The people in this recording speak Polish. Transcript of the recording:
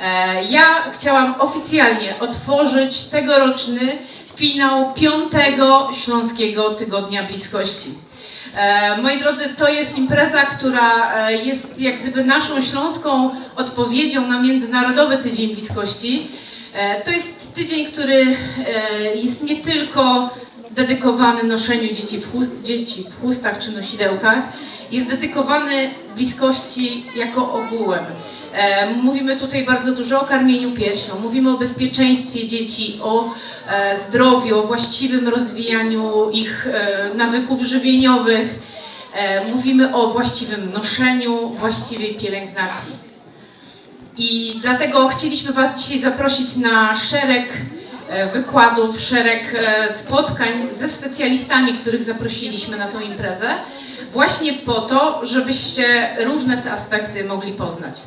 E, Ja chciałam oficjalnie otworzyć tegoroczny finał piątego Śląskiego Tygodnia Bliskości. E, Moi drodzy, to jest impreza, która e, jest jak gdyby naszą śląską odpowiedzią na Międzynarodowy Tydzień Bliskości. To jest tydzień, który jest nie tylko dedykowany noszeniu dzieci w, chust, dzieci w chustach czy nosidełkach, jest dedykowany bliskości jako ogółem. E, Mówimy tutaj bardzo dużo o karmieniu piersią, mówimy o bezpieczeństwie dzieci, o e, zdrowiu, o właściwym rozwijaniu ich e, nawyków żywieniowych. Mówimy o właściwym noszeniu, właściwej pielęgnacji. I dlatego chcieliśmy Was dzisiaj zaprosić na szereg wykładów, szereg spotkań ze specjalistami, których zaprosiliśmy na tą imprezę, właśnie po to, żebyście różne te aspekty mogli poznać.